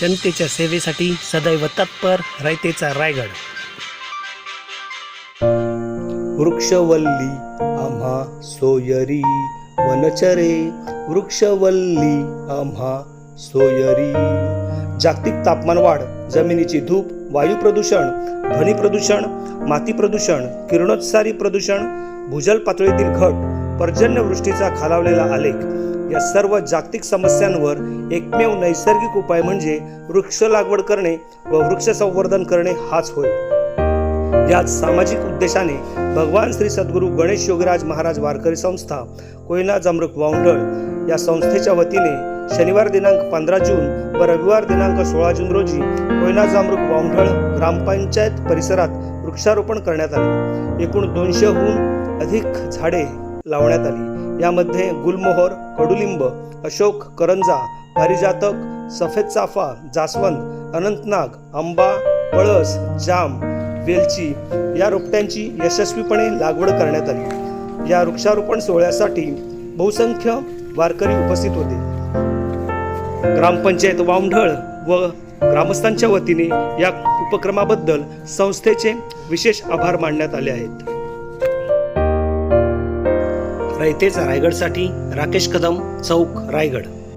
जनतेच्या सेवेसाठी सदैव तत्पर रयतेचा रायगड. वृक्षवल्ली आम्हा सोयरी वनचरे वृक्षवल्ली आम्हा सोयरी. जागतिक तापमान वाढ जमिनीची धूप वायू प्रदूषण ध्वनी प्रदूषण माती प्रदूषण किरणोत्सारी प्रदूषण भूजल पातळीतील घट पर्जन्यवृष्टीचा खालावलेला आलेख. या सर्व जागतिक समस्यांवर एकमेव नैसर्गिक उपाय म्हणजे वृक्ष लागवड करणे व वृक्ष संवर्धन करणे हाच होय. याच सामाजिक उद्देशाने भगवान श्री सद्गुरू गणेश योगीराज महाराज वारकरी संस्था कोयना जमरुक वावंडळ या संस्थेच्या वतीने शनिवार दिनांक पंधरा जून व रविवार दिनांक सोळा जून रोजी कोयना जामरुक वावंडळ ग्रामपंचायत परिसरात वृक्षारोपण करण्यात आले. एकूण दोनशेहून अधिक झाडे लावण्यात आली. यामध्ये गुलमोहर कडुलिंब अशोक करंजा पारिजातक सफेद चाफा जास्वंद अनंतनाग आंबा पळस जाम वेलची या रोपट्यांची यशस्वीपणे लागवड करण्यात आली. या वृक्षारोपण सोहळ्यासाठी बहुसंख्य वारकरी उपस्थित होते. ग्रामपंचायत वामढळ व ग्रामस्थांच्या वतीने या उपक्रमाबद्दल संस्थेचे विशेष आभार मानण्यात आले आहेत. रयतेचा रायगडसाठी राकेश कदम चौक रायगड.